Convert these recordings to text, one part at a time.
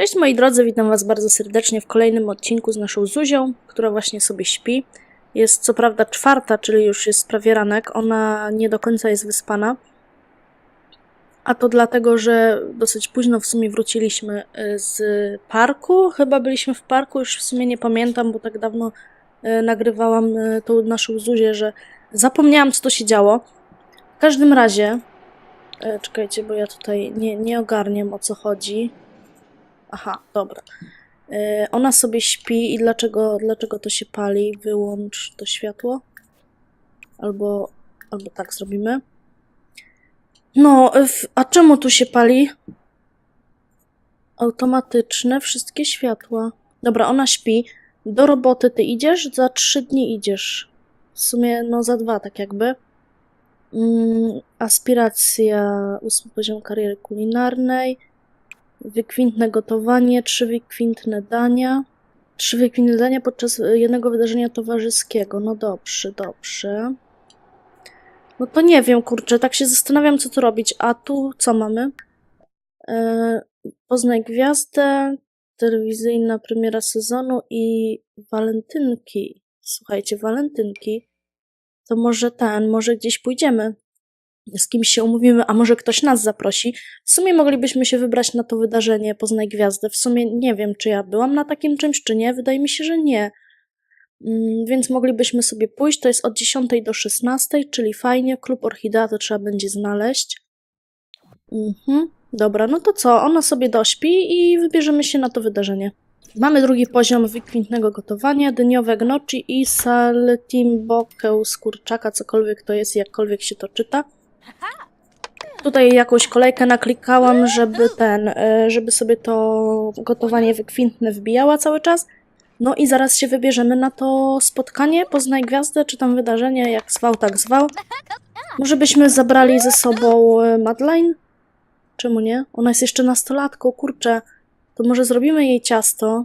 Cześć moi drodzy, witam was bardzo serdecznie w kolejnym odcinku z naszą Zuzią, która właśnie sobie śpi. Jest co prawda czwarta, czyli już jest prawie ranek, ona nie do końca jest wyspana. A to dlatego, że dosyć późno w sumie wróciliśmy y, z parku. Chyba byliśmy w parku, już w sumie nie pamiętam, bo tak dawno y, nagrywałam y, tą naszą Zuzię, że zapomniałam co to się działo. W każdym razie, czekajcie, bo ja tutaj nie, nie ogarniam o co chodzi. Aha, dobra. Y, Ona sobie śpi i dlaczego, dlaczego to się pali? Wyłącz to światło. Albo, albo tak zrobimy. No, a czemu tu się pali? Automatyczne wszystkie światła. Dobra, ona śpi. Do roboty ty idziesz? Za trzy dni idziesz. W sumie, no za dwa, tak jakby. Mm, aspiracja, ósmy poziom kariery kulinarnej. Wykwintne gotowanie, trzy wykwintne dania. Trzy wykwintne dania podczas e, jednego wydarzenia towarzyskiego. No dobrze, dobrze. No to nie wiem, kurczę, tak się zastanawiam, co tu robić. A tu co mamy? E, Poznaj gwiazdę, telewizyjna premiera sezonu i walentynki. Słuchajcie, walentynki. To może ten, może gdzieś pójdziemy z kimś się umówimy, a może ktoś nas zaprosi. W sumie moglibyśmy się wybrać na to wydarzenie Poznaj Gwiazdę. W sumie nie wiem, czy ja byłam na takim czymś, czy nie. Wydaje mi się, że nie. Mm, Więc moglibyśmy sobie pójść. To jest od 10 do 16, czyli fajnie. Klub Orchidea to trzeba będzie znaleźć. Mhm. Dobra, no to co? Ona sobie dośpi i wybierzemy się na to wydarzenie. Mamy drugi poziom wykwintnego gotowania, dniowe gnocchi i saltimbokę z kurczaka, cokolwiek to jest, jakkolwiek się to czyta. Tutaj jakąś kolejkę naklikałam, żeby ten, e, żeby sobie to gotowanie wykwintne wbijała cały czas. No i zaraz się wybierzemy na to spotkanie, poznaj gwiazdę, czy tam wydarzenie, jak zwał, tak zwał. Może byśmy zabrali ze sobą e, Madeline? Czemu nie? Ona jest jeszcze nastolatką, kurczę. To może zrobimy jej ciasto.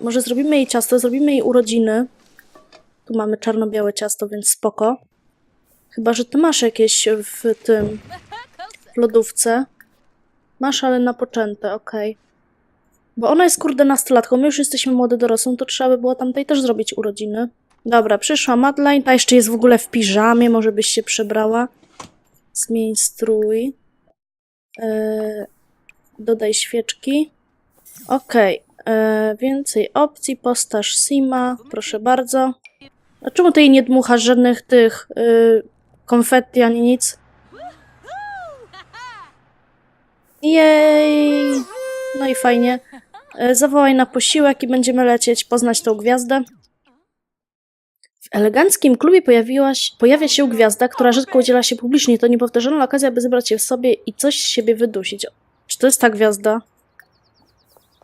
Może zrobimy jej ciasto, zrobimy jej urodziny. Tu mamy czarno-białe ciasto, więc spoko. Chyba, że ty masz jakieś w tym. w lodówce. Masz, ale napoczęte, okej. Bo ona jest kurde nastolatką, my już jesteśmy młode dorosłą, to trzeba by było tamtej też zrobić urodziny. Dobra, przyszła Madeline, ta jeszcze jest w ogóle w piżamie, może byś się przebrała. Zmień strój. Yy, dodaj świeczki. Okej, yy, więcej opcji, postaż Sima, proszę bardzo. A czemu ty jej nie dmuchasz żadnych tych yy, konfetti ani nic? Jej! No i fajnie. E, Zawołaj na posiłek i będziemy lecieć poznać tą gwiazdę. W eleganckim klubie pojawia się gwiazda, która rzadko udziela się publicznie. To niepowtarzalna okazja, by zebrać się w sobie i coś z siebie wydusić. Czy to jest ta gwiazda?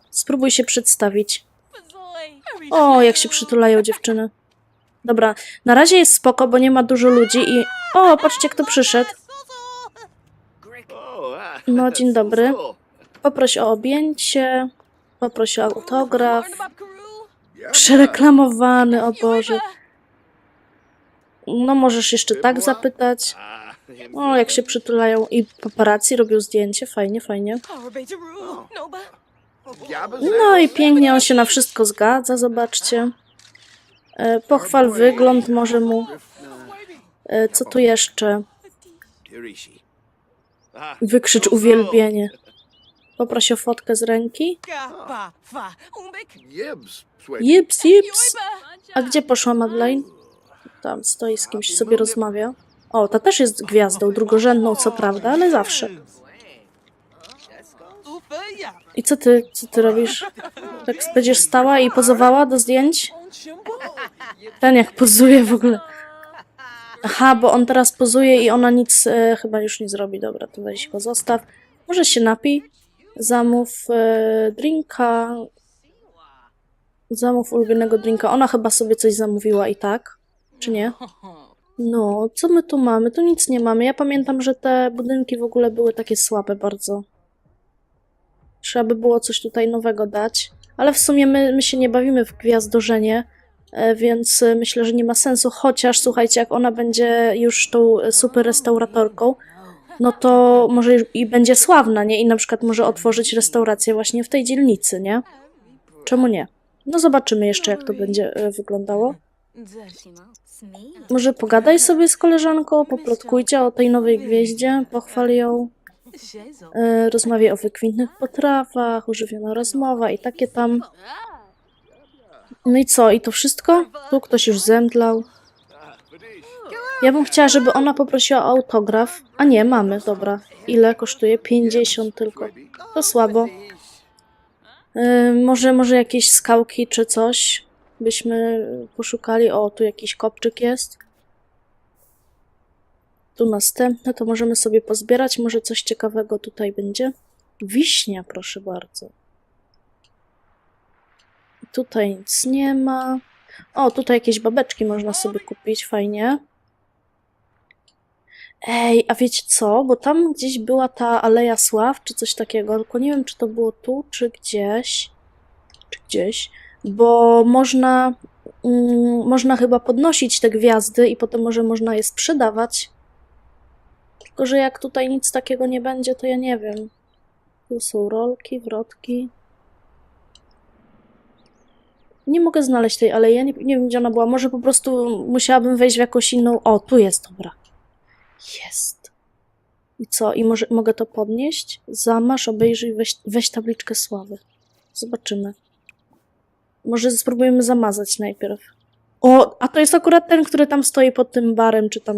Spróbuj się przedstawić. O, jak się przytulają dziewczyny. Dobra, na razie jest spoko, bo nie ma dużo ludzi i... O, patrzcie, kto przyszedł. No, dzień dobry. Poproś o objęcie, poproś o autograf. Przereklamowany, o Boże. No, możesz jeszcze tak zapytać. O, jak się przytulają i paparazzi robią zdjęcie. Fajnie, fajnie. No i pięknie on się na wszystko zgadza, zobaczcie. E, pochwal wygląd może mu. E, co tu jeszcze? Wykrzycz uwielbienie. Poproś o fotkę z ręki. Jips, jips. A gdzie poszła Madeleine? Tam stoi z kimś, sobie rozmawia. O, ta też jest gwiazdą, drugorzędną co prawda, ale zawsze. I co ty, co ty robisz? Tak będziesz stała i pozowała do zdjęć? Ten jak pozuje w ogóle. Aha, bo on teraz pozuje i ona nic e, chyba już nie zrobi. Dobra, to weź go zostaw. Może się napij. Zamów e, drinka. Zamów ulubionego drinka. Ona chyba sobie coś zamówiła i tak. Czy nie? No, co my tu mamy? Tu nic nie mamy. Ja pamiętam, że te budynki w ogóle były takie słabe bardzo. Trzeba by było coś tutaj nowego dać. Ale w sumie my, my się nie bawimy w gwiazdorzenie, e, więc e, myślę, że nie ma sensu. Chociaż, słuchajcie, jak ona będzie już tą super restauratorką, no to może i będzie sławna, nie? I na przykład może otworzyć restaurację właśnie w tej dzielnicy, nie? Czemu nie? No zobaczymy jeszcze, jak to będzie e, wyglądało. Może pogadaj sobie z koleżanką, poplotkujcie o tej nowej gwieździe, pochwal ją, e, rozmawiaj o wykwintnych potrawach, używiona rozmowa i takie tam. No i co? I to wszystko? Tu ktoś już zemdlał. Ja bym chciała, żeby ona poprosiła o autograf. A nie, mamy, dobra. Ile kosztuje? 50 tylko. To słabo. Yy, może, może jakieś skałki czy coś byśmy poszukali. O, tu jakiś kopczyk jest. Tu następne, to możemy sobie pozbierać. Może coś ciekawego tutaj będzie. Wiśnia, proszę bardzo. Tutaj nic nie ma. O, tutaj jakieś babeczki można sobie kupić, fajnie. Ej, a wiecie co? Bo tam gdzieś była ta Aleja Sław, czy coś takiego, tylko nie wiem, czy to było tu, czy gdzieś. Czy gdzieś. Bo można, mm, można chyba podnosić te gwiazdy i potem może można je sprzedawać. Tylko, że jak tutaj nic takiego nie będzie, to ja nie wiem. Tu są rolki, wrotki. Nie mogę znaleźć tej alei, ja nie, nie wiem, gdzie ona była. Może po prostu musiałabym wejść w jakąś inną. O, tu jest, dobra. Jest. I co? I może mogę to podnieść? Zamasz, obejrzyj, weź, weź tabliczkę sławy. Zobaczymy. Może spróbujemy zamazać najpierw. O, a to jest akurat ten, który tam stoi pod tym barem, czy tam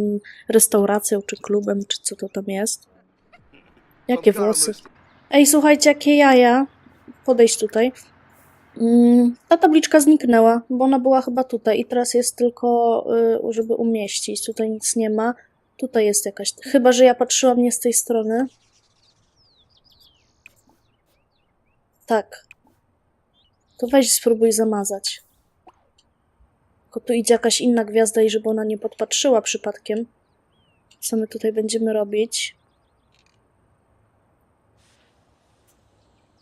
restauracją, czy klubem, czy co to tam jest. Jakie włosy? Ej, słuchajcie, jakie jaja. Podejść tutaj. Mm, ta tabliczka zniknęła, bo ona była chyba tutaj i teraz jest tylko, y, żeby umieścić. Tutaj nic nie ma. Tutaj jest jakaś. Chyba, że ja patrzyłam nie z tej strony. Tak. To weź spróbuj zamazać. Tylko tu idzie jakaś inna gwiazda i żeby ona nie podpatrzyła przypadkiem. Co my tutaj będziemy robić?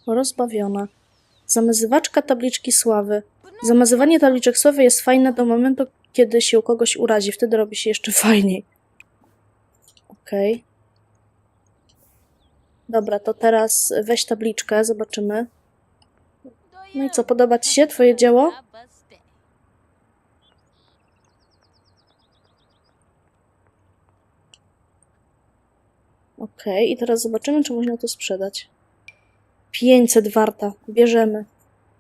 Rozbawiona. Zamazywaczka tabliczki sławy. Zamazywanie tabliczek sławy jest fajne do momentu, kiedy się u kogoś urazi. Wtedy robi się jeszcze fajniej. Okej. Dobra, to teraz weź tabliczkę, zobaczymy. No i co, podoba ci się twoje dzieło? Okej, i teraz zobaczymy, czy można to sprzedać. 500 warta, bierzemy.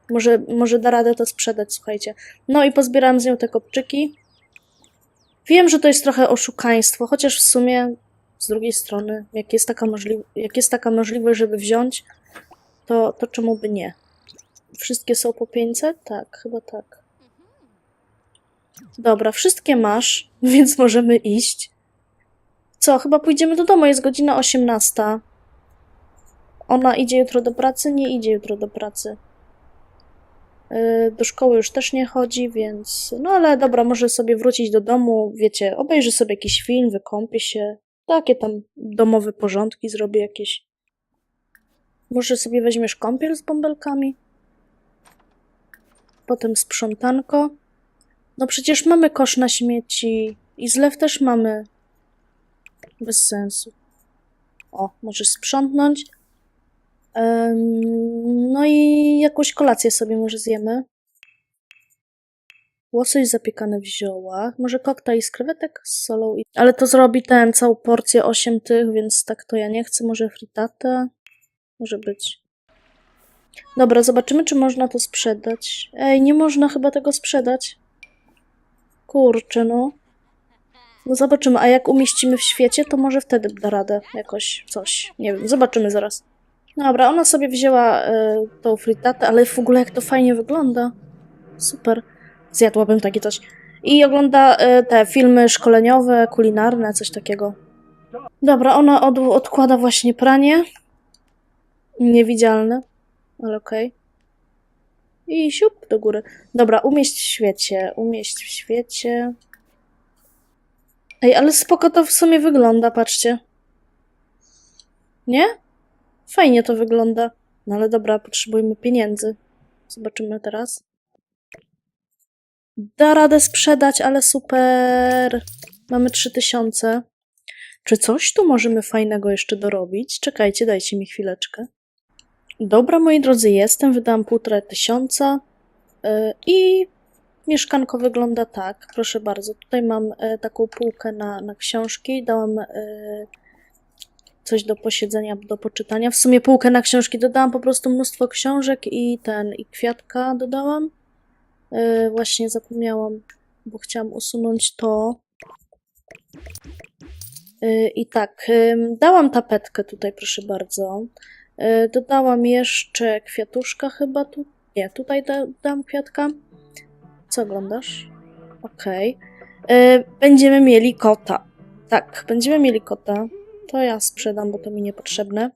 Może, może da radę to sprzedać, słuchajcie. No i pozbierałam z nią te kopczyki. Wiem, że to jest trochę oszukaństwo, chociaż w sumie z drugiej strony, jak jest taka, możli- jak jest taka możliwość, żeby wziąć, to, to czemu by nie? Wszystkie są po 500? Tak, chyba tak. Dobra, wszystkie masz, więc możemy iść. Co, chyba pójdziemy do domu, jest godzina 18. Ona idzie jutro do pracy? Nie idzie jutro do pracy. Yy, Do szkoły już też nie chodzi, więc. No ale dobra, może sobie wrócić do domu, wiecie, obejrzy sobie jakiś film, wykąpie się. Takie tam domowe porządki zrobi jakieś. Może sobie weźmiesz kąpiel z bąbelkami? Potem sprzątanko. No przecież mamy kosz na śmieci i zlew też mamy. Bez sensu. O, możesz sprzątnąć. No i jakąś kolację sobie może zjemy. Łosoś zapiekany w ziołach. Może koktajl z krewetek z solą. I... Ale to zrobi ten, całą porcję 8 tych, więc tak to ja nie chcę. Może fritatę? Może być. Dobra, zobaczymy, czy można to sprzedać. Ej, nie można chyba tego sprzedać. Kurczę, no. No zobaczymy, a jak umieścimy w świecie, to może wtedy da radę jakoś coś. Nie wiem, zobaczymy zaraz. Dobra, ona sobie wzięła e, tą fritatę, ale w ogóle jak to fajnie wygląda. Super. Zjadłabym takie coś. I ogląda e, te filmy szkoleniowe, kulinarne, coś takiego. Dobra, ona od, odkłada właśnie pranie. Niewidzialne, ale okej. I siup do góry. Dobra, umieść w świecie, umieść w świecie. Ej, ale spoko to w sumie wygląda, patrzcie. Nie? Fajnie to wygląda. No ale dobra, potrzebujemy pieniędzy. Zobaczymy teraz. Da radę sprzedać, ale super. Mamy 3000. Czy coś tu możemy fajnego jeszcze dorobić? Czekajcie, dajcie mi chwileczkę. Dobra, moi drodzy, jestem, wydałam półtora tysiąca yy, i mieszkanko wygląda tak, proszę bardzo. Tutaj mam yy, taką półkę na, na książki, dałam yy, coś do posiedzenia, do poczytania. W sumie półkę na książki dodałam po prostu mnóstwo książek i ten, i kwiatka dodałam. Yy, właśnie zapomniałam, bo chciałam usunąć to. Yy, I tak, ym, dałam tapetkę tutaj, proszę bardzo. Yy, Dodałam jeszcze kwiatuszka chyba tu. Nie, tutaj da, dam kwiatka. Co oglądasz? Okej. Yy, Będziemy mieli kota. Tak, będziemy mieli kota. To ja sprzedam, bo to mi niepotrzebne.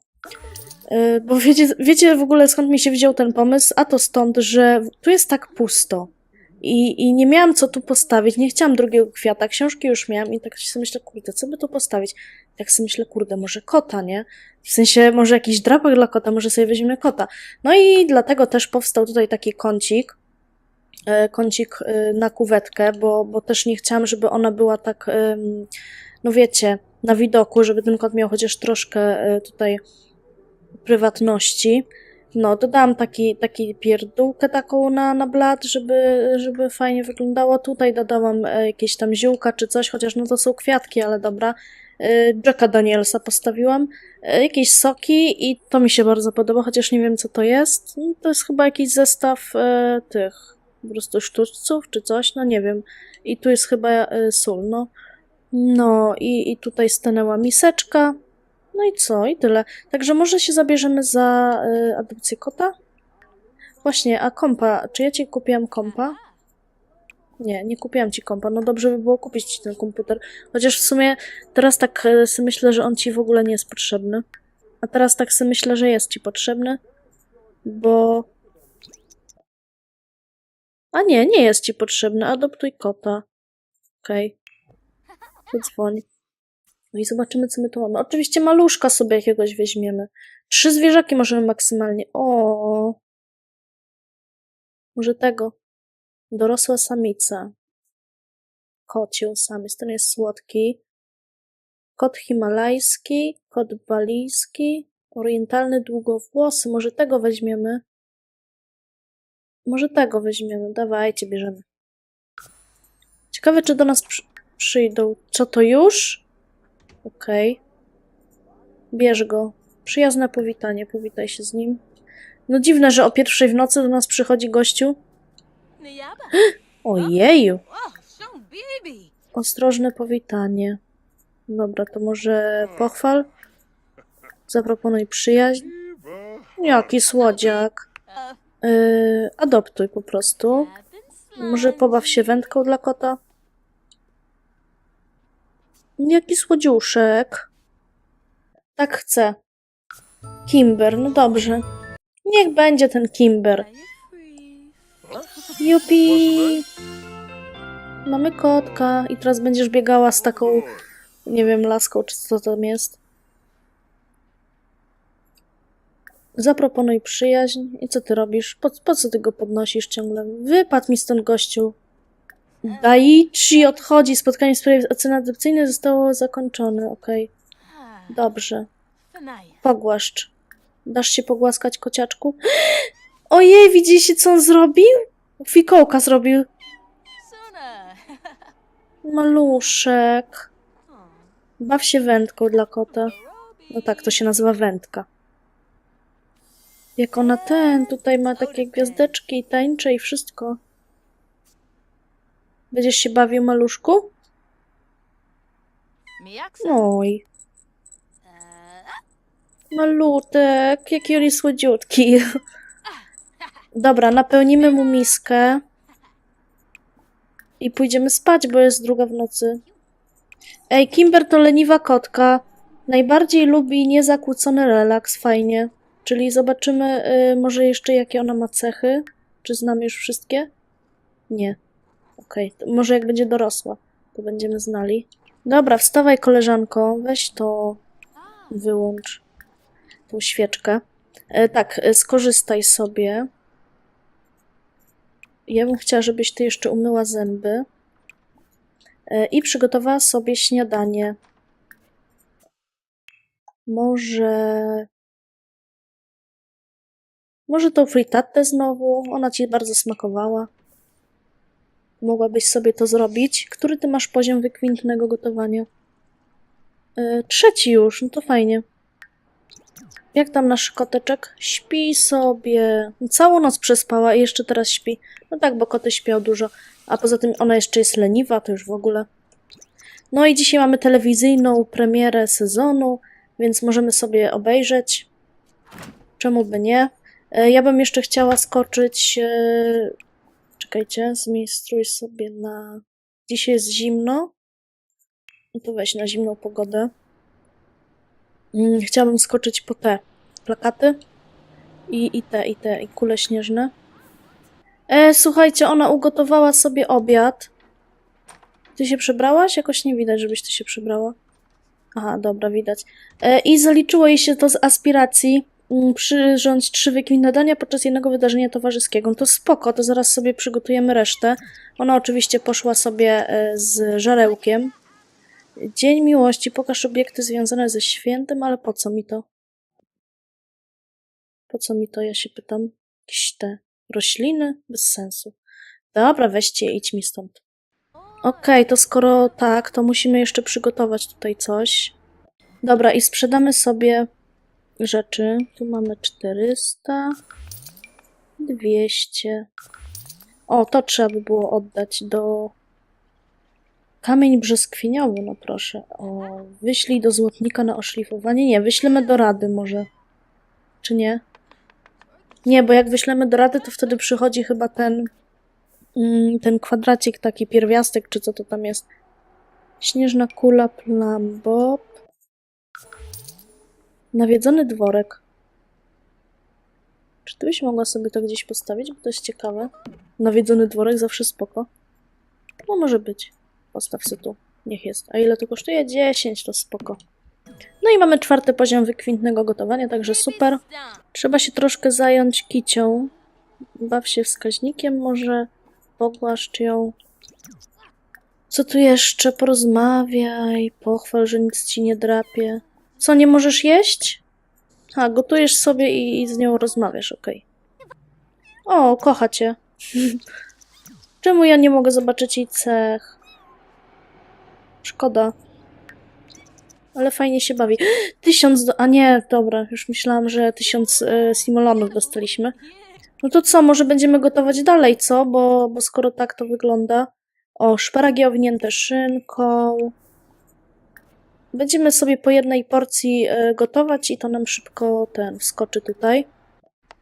Yy, Bo wiecie, wiecie w ogóle skąd mi się wziął ten pomysł? A to stąd, że tu jest tak pusto. I, I nie miałam co tu postawić, nie chciałam drugiego kwiata, książki już miałam i tak sobie myślę, kurde, co by tu postawić? Tak sobie myślę, kurde, może kota, nie? W sensie, może jakiś drapak dla kota, może sobie weźmiemy kota. No i dlatego też powstał tutaj taki kącik, e, kącik e, na kuwetkę, bo, bo też nie chciałam, żeby ona była tak, em, no wiecie, na widoku, żeby ten kot miał chociaż troszkę e, tutaj prywatności. No, dodałam taki, taki pierdółkę taką na, na blat, żeby, żeby fajnie wyglądało. Tutaj dodałam e, jakieś tam ziółka czy coś, chociaż no to są kwiatki, ale dobra. E, Jacka Danielsa postawiłam. E, jakieś soki i to mi się bardzo podoba, chociaż nie wiem co to jest. No, To jest chyba jakiś zestaw e, tych po prostu sztuczców czy coś, no nie wiem. I tu jest chyba e, sól, no. No i, i tutaj stanęła miseczka. No i co? I tyle. Także może się zabierzemy za y, adopcję kota? Właśnie, a kompa. Czy ja ci kupiłam kompa? Nie, nie kupiłam ci kompa. No dobrze by było kupić ci ten komputer. Chociaż w sumie teraz tak sobie myślę, że on ci w ogóle nie jest potrzebny. A teraz tak sobie myślę, że jest ci potrzebny. Bo... A nie, nie jest ci potrzebny. Adoptuj kota. Okej. Okay. Dzwoń. No i zobaczymy, co my tu mamy. Oczywiście maluszka sobie jakiegoś weźmiemy. Trzy zwierzaki możemy maksymalnie. O. Może tego. Dorosła samica. Kocioł samiec. Ten jest słodki. Kot himalajski. Kot balijski. Orientalny długowłosy. Może tego weźmiemy. Może tego weźmiemy. Dawajcie, bierzemy. Ciekawe, czy do nas przy przyjdą. Co to już? Okej. Bierz go. Przyjazne powitanie, powitaj się z nim. No dziwne, że o pierwszej w nocy do nas przychodzi gościu. Ojeju. Ostrożne powitanie. Dobra, to może pochwal? Zaproponuj przyjaźń. Jaki słodziak. Yy, adoptuj po prostu. Może pobaw się wędką dla kota? Jaki słodziuszek. Tak chcę. Kimber, no dobrze. Niech będzie ten Kimber. Jupi! Mamy kotka i teraz będziesz biegała z taką, nie wiem, laską czy co tam jest. Zaproponuj przyjaźń. I co ty robisz? Po, po co ty go podnosisz ciągle? Wypadł mi stąd gościu. Daichi odchodzi. Spotkanie w sprawie oceny adopcyjnej zostało zakończone. Okej, dobrze. Pogłaszcz. Dasz się pogłaskać, kociaczku? Ojej, widzieliście, co on zrobił? Fikołka zrobił. Maluszek. Baw się wędką dla kota. No tak, to się nazywa wędka. Jak ona ten, tutaj ma takie gwiazdeczki i tańcze i wszystko. Będziesz się bawił, maluszku? Oj, malutek, jaki on jest słodziutki. Dobra, napełnimy mu miskę. I pójdziemy spać, bo jest druga w nocy. Ej, Kimber to leniwa kotka. Najbardziej lubi niezakłócony relaks, fajnie. Czyli zobaczymy y, może jeszcze jakie ona ma cechy. Czy znamy już wszystkie? Nie. Okej, to może jak będzie dorosła, to będziemy znali. Dobra, wstawaj koleżanko, weź to wyłącz tą świeczkę. E, tak, e, skorzystaj sobie. Ja bym chciała, żebyś ty jeszcze umyła zęby e, i przygotowała sobie śniadanie. Może... Może tą fritatę znowu? Ona ci bardzo smakowała. Mogłabyś sobie to zrobić. Który ty masz poziom wykwintnego gotowania? Yy, trzeci już, no to fajnie. Jak tam nasz koteczek? Śpi sobie. Całą noc przespała i jeszcze teraz śpi. No tak, bo koty śpią dużo. A poza tym ona jeszcze jest leniwa, to już w ogóle. No i dzisiaj mamy telewizyjną premierę sezonu, więc możemy sobie obejrzeć. Czemu by nie? E, Ja bym jeszcze chciała skoczyć. e, Czekajcie, zmiejstruj sobie na. Dzisiaj jest zimno. No to weź na zimną pogodę. Mm, Chciałabym skoczyć po te plakaty. I, i te, i te, i kule śnieżne. E, słuchajcie, ona ugotowała sobie obiad. Ty się przebrałaś? Jakoś nie widać, żebyś ty się przebrała. Aha, dobra, widać. E, I zaliczyło jej się to z aspiracji przyrządź trzy wykwintne dania podczas jednego wydarzenia towarzyskiego. No to spoko, to zaraz sobie przygotujemy resztę. Ona oczywiście poszła sobie e, z żarełkiem. Dzień miłości, pokaż obiekty związane ze świętem, ale po co mi to? Po co mi to, ja się pytam. Jakieś te rośliny? Bez sensu. Dobra, weźcie, idź mi stąd. Okej, to skoro tak, to musimy jeszcze przygotować tutaj coś. Dobra, i sprzedamy sobie rzeczy. Tu mamy 400, 200. O, to trzeba by było oddać do. Kamień brzoskwiniowy, no proszę. O, wyślij do złotnika na oszlifowanie. Nie, wyślemy do rady może. Czy nie? Nie, bo jak wyślemy do rady, to wtedy przychodzi chyba ten mm, ten kwadracik, taki pierwiastek, czy co to tam jest. Śnieżna kula plumbob. Nawiedzony dworek. Czy ty byś mogła sobie to gdzieś postawić, bo to jest ciekawe. Nawiedzony dworek zawsze spoko. No może być. Postaw sobie tu. Niech jest. A ile to kosztuje? 10, to spoko. No i mamy czwarty poziom wykwintnego gotowania, także super. Trzeba się troszkę zająć kicią. Baw się wskaźnikiem może. Pogłaszcz ją. Co tu jeszcze? Porozmawiaj, pochwal, że nic ci nie drapie. Co, nie możesz jeść? A, gotujesz sobie i, i z nią rozmawiasz, okej. O, kocha cię. Czemu ja nie mogę zobaczyć jej cech? Szkoda. Ale fajnie się bawi. Tysiąc do... A nie, dobra, już myślałam, że tysiąc simolonów dostaliśmy. No to co, może będziemy gotować dalej, co? Bo, bo skoro tak to wygląda. O, szparagi owinięte szynką. Będziemy sobie po jednej porcji e, gotować i to nam szybko ten wskoczy tutaj.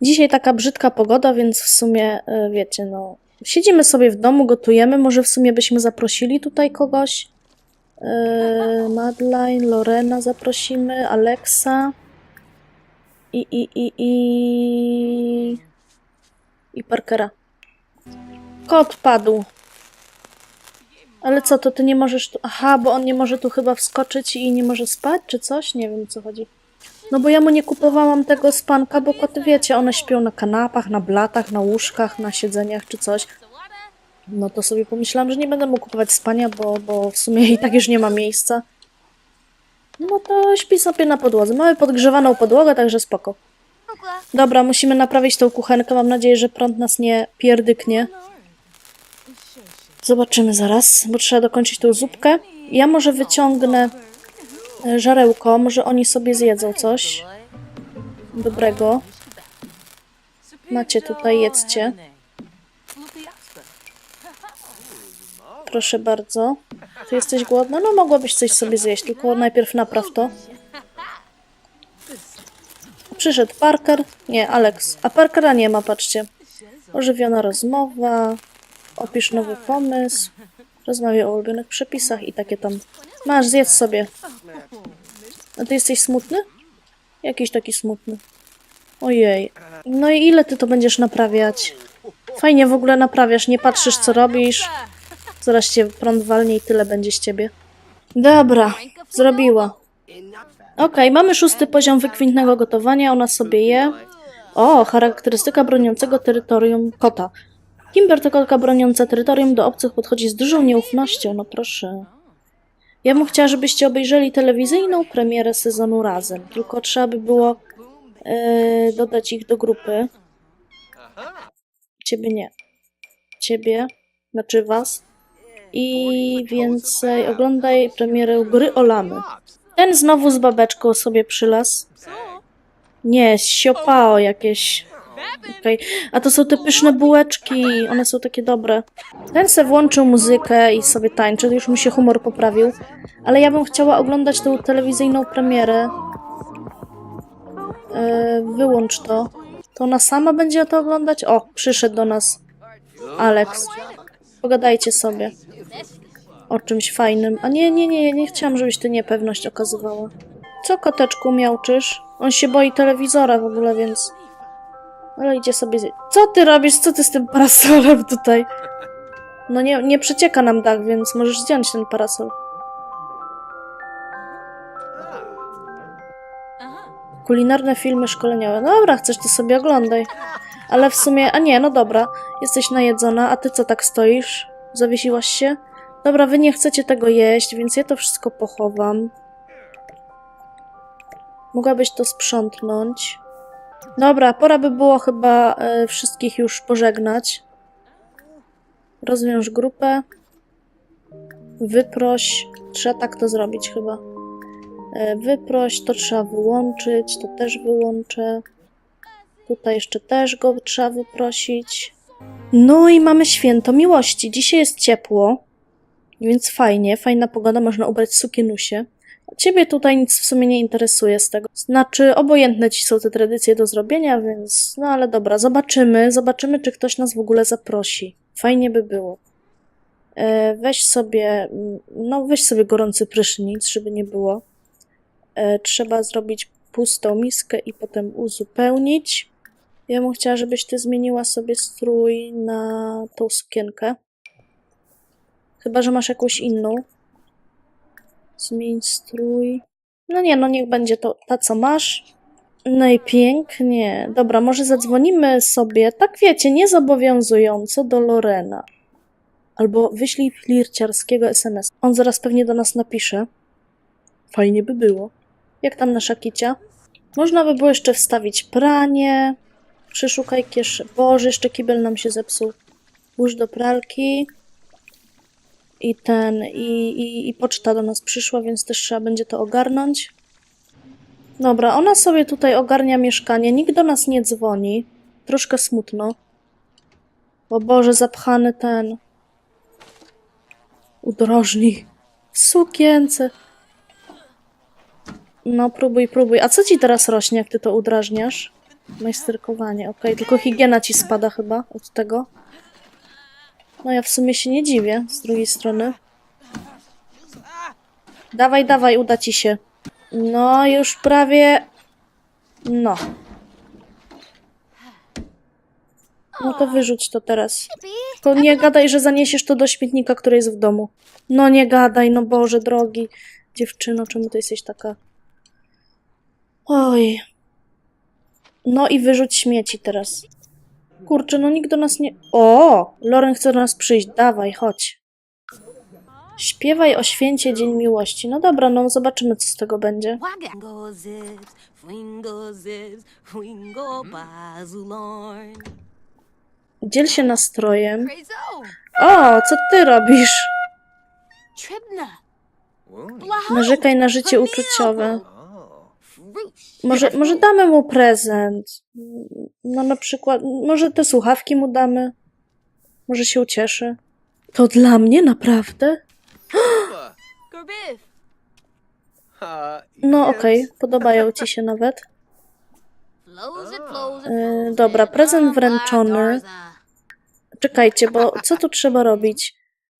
Dzisiaj taka brzydka pogoda, więc w sumie e, wiecie, no. Siedzimy sobie w domu, gotujemy. Może w sumie byśmy zaprosili tutaj kogoś. E, Madeline, Lorena zaprosimy, Alexa. I, i, i, i i Parkera. Kot padł. Ale co, to ty nie możesz tu... Aha, bo on nie może tu chyba wskoczyć i nie może spać, czy coś? Nie wiem, o co chodzi. No bo ja mu nie kupowałam tego spanka, bo koty, wiecie, one śpią na kanapach, na blatach, na łóżkach, na siedzeniach, czy coś. No to sobie pomyślałam, że nie będę mu kupować spania, bo, bo w sumie i tak już nie ma miejsca. No to śpi sobie na podłodze. Mamy podgrzewaną podłogę, także spoko. Dobra, musimy naprawić tą kuchenkę. Mam nadzieję, że prąd nas nie pierdyknie. Zobaczymy zaraz, bo trzeba dokończyć tą zupkę. Ja może wyciągnę e, żarełko, może oni sobie zjedzą coś dobrego. Macie tutaj, jedzcie. Proszę bardzo. Ty jesteś głodna? No mogłabyś coś sobie zjeść, tylko najpierw napraw to. Przyszedł Parker. Nie, Alex. A Parkera nie ma, patrzcie. Ożywiona rozmowa. Opisz nowy pomysł. Rozmawiaj o ulubionych przepisach i takie tam. Masz, zjedz sobie. A ty jesteś smutny? Jakiś taki smutny. Ojej. No i ile ty to będziesz naprawiać? Fajnie w ogóle naprawiasz, nie patrzysz co robisz. Zaraz cię prąd walnie i tyle będzie z ciebie. Dobra, zrobiła. Okej, mamy szósty poziom wykwintnego gotowania, ona sobie je. O, charakterystyka broniącego terytorium kota. Kimber to kotka broniąca terytorium do obcych podchodzi z dużą nieufnością, no proszę. Ja bym chciała, żebyście obejrzeli telewizyjną premierę sezonu razem. Tylko trzeba by było e, dodać ich do grupy. Ciebie nie. Ciebie, znaczy was. I więcej oglądaj premierę gry o lamy. Ten znowu z babeczką sobie przylas. Nie, siopao jakieś. Okej. A to są te pyszne bułeczki. One są takie dobre. Ten se włączył muzykę i sobie tańczy. Już mu się humor poprawił. Ale ja bym chciała oglądać tą telewizyjną premierę. E, wyłącz to. To ona sama będzie to oglądać? O, przyszedł do nas Alex. Pogadajcie sobie. O czymś fajnym. A nie, nie, nie, nie chciałam, żebyś ty niepewność okazywała. Co koteczku miałczysz? On się boi telewizora w ogóle, więc... Ale idzie sobie... zje- Co ty robisz? Co ty z tym parasolem tutaj? No nie, nie przecieka nam dach, więc możesz zdjąć ten parasol. Kulinarne filmy szkoleniowe. Dobra, chcesz to sobie oglądaj. Ale w sumie, a nie, no dobra. Jesteś najedzona, a ty co tak stoisz? Zawiesiłaś się? Dobra, wy nie chcecie tego jeść, więc ja to wszystko pochowam. Mogłabyś to sprzątnąć. Dobra, pora by było chyba e, wszystkich już pożegnać. Rozwiąż grupę. Wyproś. Trzeba tak to zrobić chyba. E, Wyproś, to trzeba wyłączyć, to też wyłączę. Tutaj jeszcze też go trzeba wyprosić. No i mamy święto miłości. Dzisiaj jest ciepło, więc fajnie, fajna pogoda, można ubrać sukienusie. Ciebie tutaj nic w sumie nie interesuje z tego. Znaczy, obojętne ci są te tradycje do zrobienia, więc no ale dobra, zobaczymy, zobaczymy, czy ktoś nas w ogóle zaprosi. Fajnie by było. E, weź sobie, mm, no weź sobie gorący prysznic, żeby nie było. E, trzeba zrobić pustą miskę i potem uzupełnić. Ja bym chciała, żebyś ty zmieniła sobie strój na tą sukienkę. Chyba, że masz jakąś inną. Zmień strój. No nie, no niech będzie to ta, co masz. No i pięknie. Dobra, może zadzwonimy sobie, tak wiecie, niezobowiązująco do Lorena. Albo wyślij flirciarskiego SMS. On zaraz pewnie do nas napisze. Fajnie by było. Jak tam nasza kicia? Można by było jeszcze wstawić pranie. Przeszukaj kieszeń. Boże, jeszcze kibel nam się zepsuł. Łóż do pralki. I ten, i, i, i poczta do nas przyszła, więc też trzeba będzie to ogarnąć. Dobra, ona sobie tutaj ogarnia mieszkanie. Nikt do nas nie dzwoni. Troszkę smutno. O Boże, zapchany ten. Udrożnik. W sukience. No, próbuj, próbuj. A co ci teraz rośnie, jak ty to udrażniasz? Majsterkowanie, okej. Tylko higiena ci spada chyba od tego. No ja w sumie się nie dziwię, z drugiej strony. Dawaj, dawaj, uda ci się. No, już prawie... No. No to wyrzuć to teraz. Tylko nie gadaj, że zaniesiesz to do śmietnika, który jest w domu. No nie gadaj, no Boże drogi. Dziewczyno, czemu ty jesteś taka... Oj. No i wyrzuć śmieci teraz. Kurczę, no nikt do nas nie... O! Loren chce do nas przyjść. Dawaj, chodź. Śpiewaj o święcie Dzień Miłości. No dobra, no zobaczymy, co z tego będzie. Dziel się nastrojem. O, co ty robisz? Narzekaj na życie uczuciowe. Może, może damy mu prezent. No na przykład, może te słuchawki mu damy. Może się ucieszy. To dla mnie, naprawdę? No okej, podobają ci się nawet. It. dobra, prezent wręczony. Czekajcie, bo co tu trzeba robić?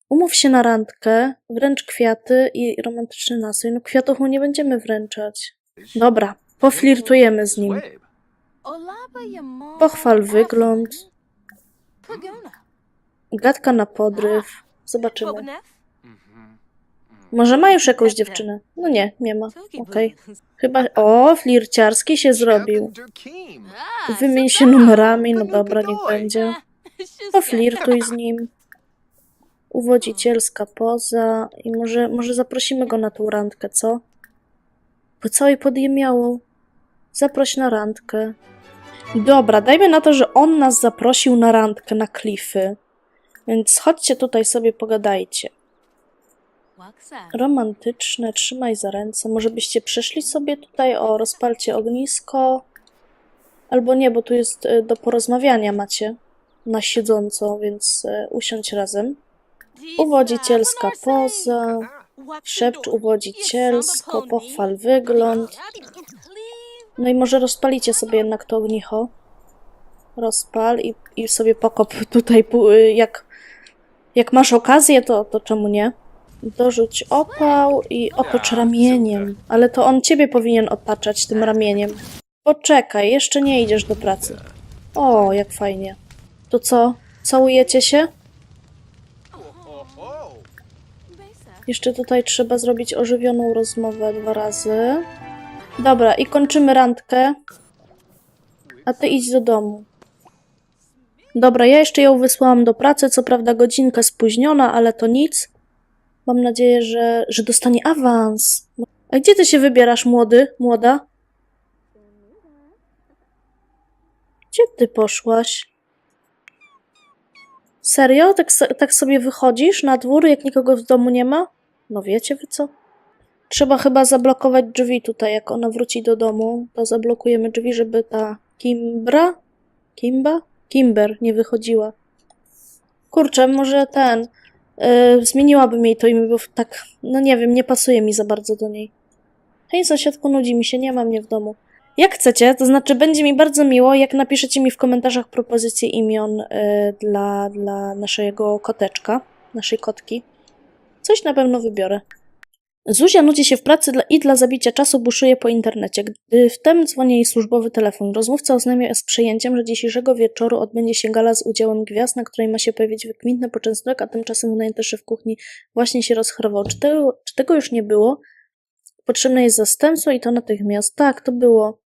Umów się na randkę, wręcz kwiaty i romantyczny nastrój. No kwiatów mu nie będziemy wręczać. Dobra, poflirtujemy z nim. Pochwal wygląd, gadka na podryw. Zobaczymy. Może ma już jakąś dziewczynę? No nie, nie ma. Okej. Chyba... O, flirciarski się zrobił. Wymień się numerami, no dobra, niech będzie. Poflirtuj z nim. Uwodzicielska poza. I może, może zaprosimy go na tą randkę, co? Po całej podjemiało. Zaproś na randkę. Dobra, dajmy na to, że on nas zaprosił na randkę na klify. Więc chodźcie tutaj sobie pogadajcie. Romantyczne, trzymaj za ręce. Może byście przeszli sobie tutaj o rozpalcie ognisko? Albo nie, bo tu jest e, do porozmawiania macie na siedząco, więc e, usiądź razem. Uwodzicielska poza, szepcz uwodzicielsko, pochwal wygląd. No i może rozpalicie sobie jednak to ognicho. Rozpal i, i sobie pokop tutaj, jak, jak masz okazję, to, to czemu nie? Dorzuć opał i otocz ramieniem. Ale to on ciebie powinien otaczać tym ramieniem. Poczekaj, jeszcze nie idziesz do pracy. O, jak fajnie. To co? Całujecie się? Jeszcze tutaj trzeba zrobić ożywioną rozmowę dwa razy. Dobra, i kończymy randkę. A ty idź do domu. Dobra, ja jeszcze ją wysłałam do pracy. Co prawda godzinkę spóźniona, ale to nic. Mam nadzieję, że, że dostanie awans. A gdzie ty się wybierasz, młody, młoda? Gdzie ty poszłaś? Serio? Tak, tak sobie wychodzisz na dwór, jak nikogo w domu nie ma? No wiecie wy co? Trzeba chyba zablokować drzwi tutaj, jak ona wróci do domu, to zablokujemy drzwi, żeby ta Kimbra? Kimba? Kimber nie wychodziła. Kurczę, może ten... Yy, zmieniłabym jej to imię, bo tak, no nie wiem, nie pasuje mi za bardzo do niej. Hej, sąsiadku, nudzi mi się, nie ma mnie w domu. Jak chcecie, to znaczy będzie mi bardzo miło, jak napiszecie mi w komentarzach propozycje imion y, dla, dla naszego koteczka, naszej kotki. Coś na pewno wybiorę. Zuzia nudzi się w pracy dla, i dla zabicia czasu buszuje po internecie. Gdy wtem dzwoni jej służbowy telefon. Rozmówca oznajmia z przejęciem, że dzisiejszego wieczoru odbędzie się gala z udziałem gwiazd, na której ma się pojawić wykwintny poczęstunek, a tymczasem wynajęty szef kuchni właśnie się rozchorował. Czy czy tego już nie było? Potrzebne jest zastępstwo i to natychmiast. Tak, to było.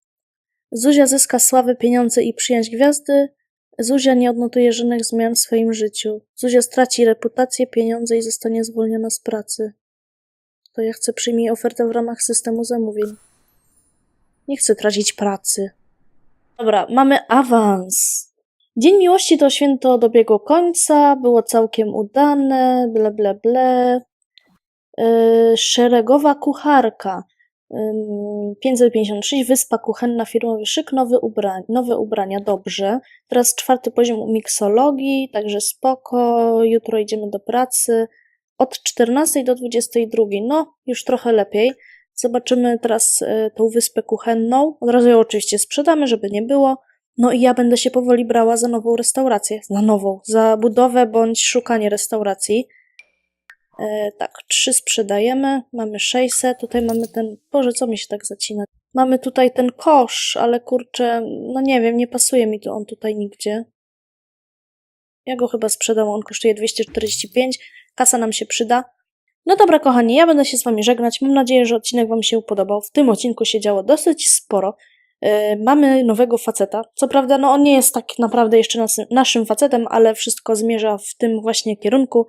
Zuzia zyska sławę, pieniądze i przyjaźń gwiazdy. Zuzia nie odnotuje żadnych zmian w swoim życiu. Zuzia straci reputację, pieniądze i zostanie zwolniona z pracy. To ja chcę przyjmij ofertę w ramach systemu zamówień. Nie chcę tracić pracy. Dobra, mamy awans. Dzień Miłości to święto dobiegło końca, było całkiem udane, ble ble ble. Yy, szeregowa kucharka. Ym, 556, wyspa kuchenna, firmowy szyk, nowe, ubra nowe ubrania, dobrze. Teraz czwarty poziom miksologii, także spoko, jutro idziemy do pracy. Od 14 do 22, no już trochę lepiej. Zobaczymy teraz y, tą wyspę kuchenną. Od razu ją oczywiście sprzedamy, żeby nie było. No i ja będę się powoli brała za nową restaurację. Za nową, za budowę bądź szukanie restauracji. E, tak, trzy sprzedajemy, mamy 600, tutaj mamy ten, Boże, co mi się tak zacina? Mamy tutaj ten kosz, ale kurczę, no nie wiem, nie pasuje mi to on tutaj nigdzie. Ja go chyba sprzedam, on kosztuje 245, kasa nam się przyda. No dobra, kochani, ja będę się z wami żegnać. Mam nadzieję, że odcinek wam się podobał. W tym odcinku się działo dosyć sporo. E, mamy nowego faceta. Co prawda, no on nie jest tak naprawdę jeszcze nas, naszym facetem, ale wszystko zmierza w tym właśnie kierunku.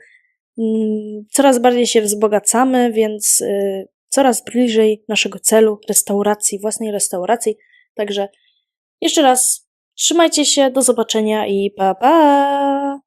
Mm, Coraz bardziej się wzbogacamy, więc y, coraz bliżej naszego celu restauracji, własnej restauracji. Także jeszcze raz trzymajcie się, do zobaczenia i pa pa!